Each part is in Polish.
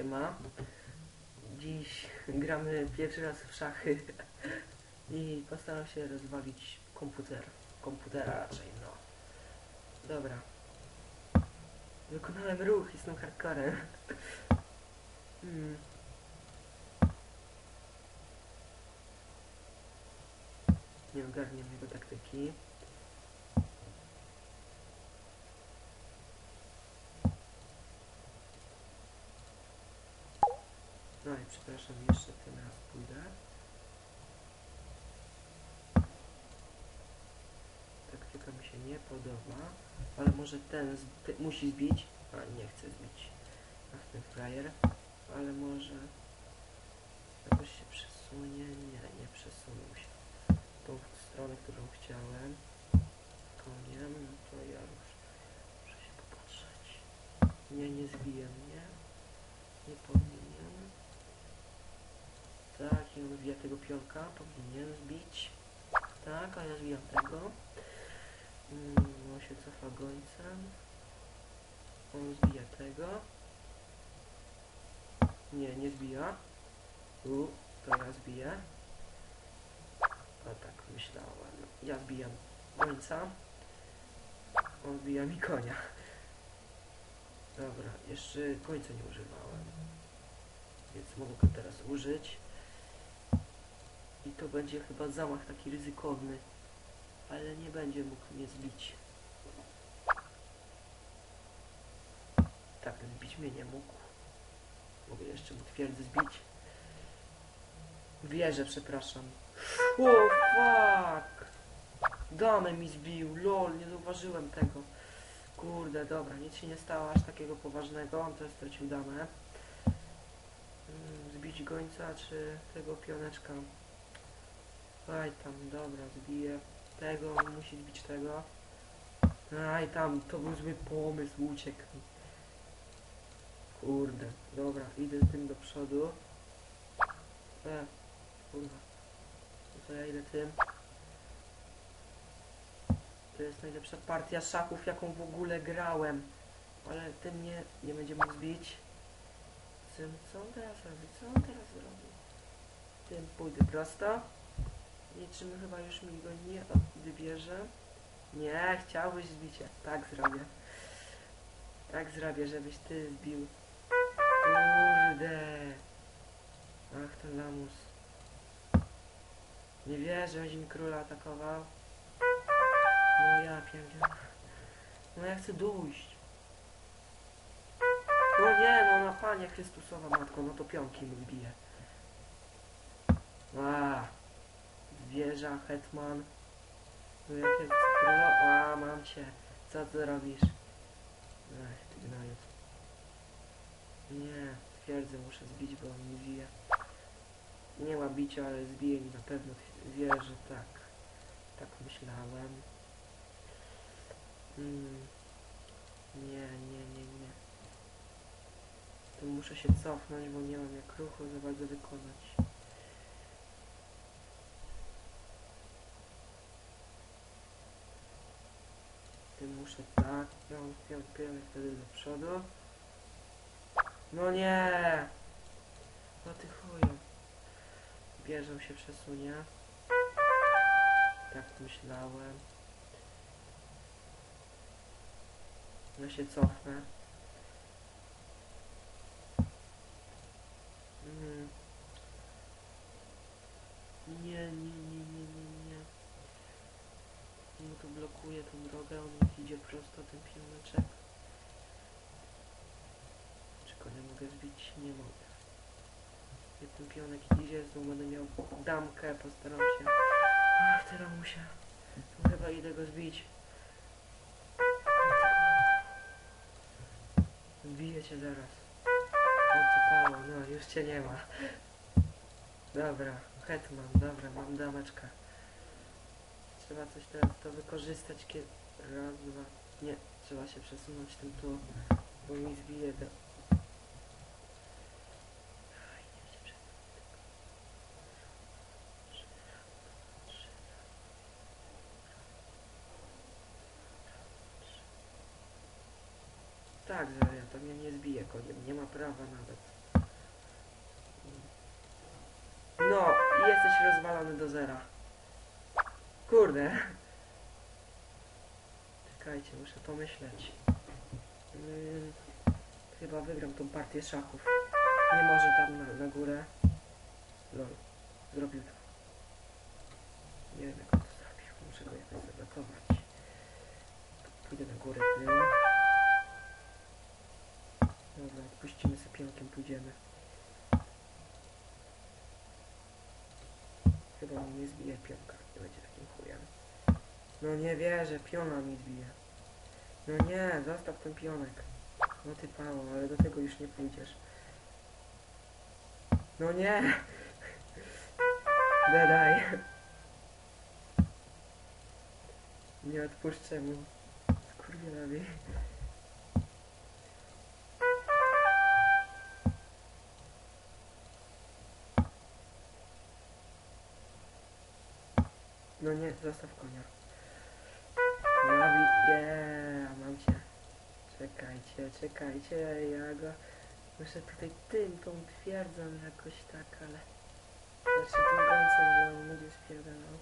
Siema. Dziś gramy pierwszy raz w szachy i postaram się rozwalić komputer. Komputera raczej, no. Dobra. Wykonałem ruch, jestem hardcorem. Hmm. Nie ogarniam jego taktyki. I przepraszam, jeszcze tym raz pójdę. Taktyka mi się nie podoba, ale może ten musi zbić. A nie chce zbić. Ach, ten frajer. Ale może jakoś się przesunie. Nie, nie przesunął się. Tą stronę, którą chciałem. Koniem, no to ja już muszę się popatrzeć. Nie, nie zbije mnie. Nie. Tak, i on zbija tego pionka. Powinien zbić. Tak, a ja zbijam tego. Mm, on się cofa gońcem. On zbija tego. Nie, nie zbija. U, to ja zbiję. A tak myślałem. Ja zbijam gońca. On zbija mi konia. Dobra, jeszcze końca nie używałem. Więc mogę go teraz użyć. To będzie chyba zamach taki ryzykowny. Ale nie będzie mógł mnie zbić. Tak, zbić mnie nie mógł. Mogę jeszcze mu twierdzę zbić. Wieżę, przepraszam. O, fuck! Damę mi zbił, lol, nie zauważyłem tego. Kurde, dobra, nic się nie stało aż takiego poważnego, on też stracił damę. Mm, Zbić gońca, czy tego pioneczka? Aj tam, dobra, zbiję tego, musi zbić tego. Aj tam, to był zły pomysł, uciekł. Kurde, dobra, idę tym do przodu. E, kurwa. To ja idę tym. To jest najlepsza partia szachów, jaką w ogóle grałem. Ale tym nie, nie będzie mógł zbić. Tym, co on teraz robi? Co on teraz robi? Tym pójdę prosto. Niczym chyba już mi go nie wybierze. Nie, chciałbyś zbicie. Tak zrobię. Tak zrobię, żebyś ty zbił. Kurde. Ach, ten lamus. Nie wierzę, będzie mi króla atakował. No ja pięknie. No ja chcę dojść. No nie, no na Panie Chrystusowa Matko, no to pionki mi bije. A, wieża, hetman. No jakie królo... A, mam cię. Co ty robisz? Ech, ty gnajec. Nie, twierdzę, muszę zbić, bo on mi bije. Nie ma bicia, ale zbije mi na pewno wieżę, tak. Tak myślałem. Mm. Nie, nie, nie, nie. Tu muszę się cofnąć, bo nie mam jak ruchu za bardzo wykonać. Ty muszę tak, piąt, piąt, wtedy do przodu. No nie! No ty chuju. Bierzą się przesunie. Tak myślałem. Ja się cofnę. Mm. Nie, nie, nie, nie, nie, nie. On tu blokuje tą drogę, on prosto ten pioneczek. Czy konia mogę zbić? Nie mogę. Jak ten pionek idzie, to będę miał damkę, postaram się. Ach, teraz muszę. To chyba idę go zbić. Zbiję cię zaraz. Odsypało, no już cię nie ma. Dobra, hetman, dobra, mam dameczkę. Trzeba coś teraz to wykorzystać, kiedy... Raz, dwa... Nie, trzeba się przesunąć tym tu, bo mi zbije do... Tak, ja to mnie nie zbije koniem, nie ma prawa nawet. jesteś rozwalony do zera. Kurde. Czekajcie, muszę pomyśleć. Ym, chyba wygram tą partię szachów. Nie może tam na, na górę. Lol. Zrobił to. Nie wiem jak on to zrobił. Muszę go jakoś zablokować. Pójdę na górę tym. Dobra, odpuścimy sobie pionkiem, pójdziemy. Chyba mi nie zbije pionka, nie będzie takim chujem. No nie wierzę, piona mi zbije. No nie, zostaw ten pionek. No ty pało, ale do tego już nie pójdziesz. No nie! Daj. Nie odpuszczę mu. Skurwielowi. No nie, zostaw konia. Yeah, mam cię. Czekajcie, czekajcie, ja go... Muszę tutaj tym, tą twierdzą jakoś tak, ale... Znaczy tym końcem, bo on będzie spierdalał.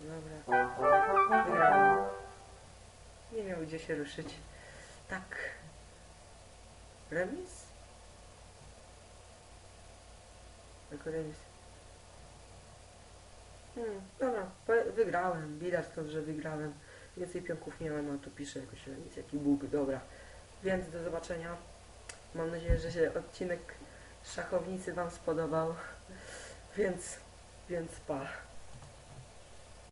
Dobra. Wygrałem. Nie miał gdzie się ruszyć. Tak. Remis? Remis. Hmm, dobra, wygrałem. Widać to, że wygrałem. Więcej pionków nie mam, a tu pisze jakoś remis, jaki bóg, dobra. Więc do zobaczenia. Mam nadzieję, że się odcinek szachownicy Wam spodobał. Więc, więc pa.